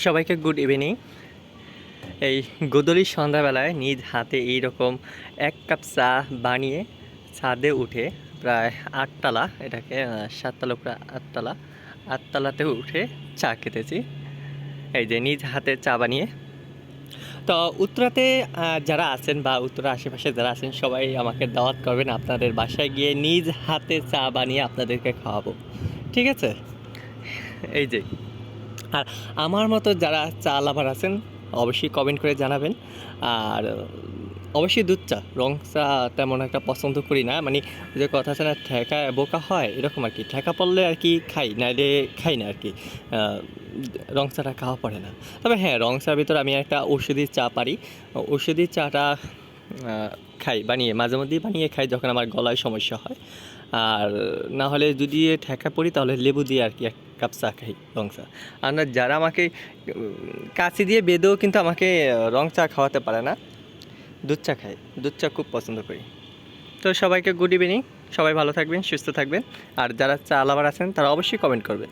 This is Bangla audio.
সবাইকে গুড ইভিনিং এই গোদলির সন্ধ্যাবেলায় নিজ হাতে এই রকম এক কাপ চা বানিয়ে ছাদে উঠে প্রায় আটতলা, এটাকে সাততলা উপরে আটতলা আটতলাতে উঠে চা খেতেছি। এই যে নিজ হাতে চা বানিয়ে। তো উত্তরাতে যারা আছেন বা উত্তরা আশেপাশে যারা আছেন, সবাই আমাকে দাওয়াত করবেন আপনাদের বাসায় গিয়ে নিজ হাতে চা বানিয়ে আপনাদেরকে খাওয়াবো। ঠিক আছে? এই যে আর আমার মতো যারা চা লাভার আছেন, অবশ্যই কমেন্ট করে জানাবেন। আর অবশ্যই দুধ চা, রং চা তেমন একটা পছন্দ করি না। মানে যে কথা আছে না, ঠেকা বোকা হয়, এরকম আর কি। ঠেকা পড়লে আর কি খাই, নাইলে খাই না আর কি। রং চাটা খাওয়া পড়ে না। তবে হ্যাঁ রং চার ভিতরে আমি একটা ঔষধি চা পারি। ঔষধি চাটা খাই, বানিয়ে, মাঝে মধ্যেই বানিয়ে খাই যখন আমার গলায় সমস্যা হয়। আর না হলে যদি ঠেকা পড়ি তাহলে লেবু দিয়ে আর কি এক কাপ চা খাই, রং চা। আর না, যারা আমাকে কাঁচি দিয়ে বেঁধেও কিন্তু আমাকে রং চা খাওয়াতে পারে না, দুধ চা খাই, দুধ চা খুব পছন্দ করি। তো সবাইকে গুড ইভিনিং, সবাই ভালো থাকবেন, সুস্থ থাকবেন। আর যারা চা লাভার আছেন তারা অবশ্যই কমেন্ট করবেন।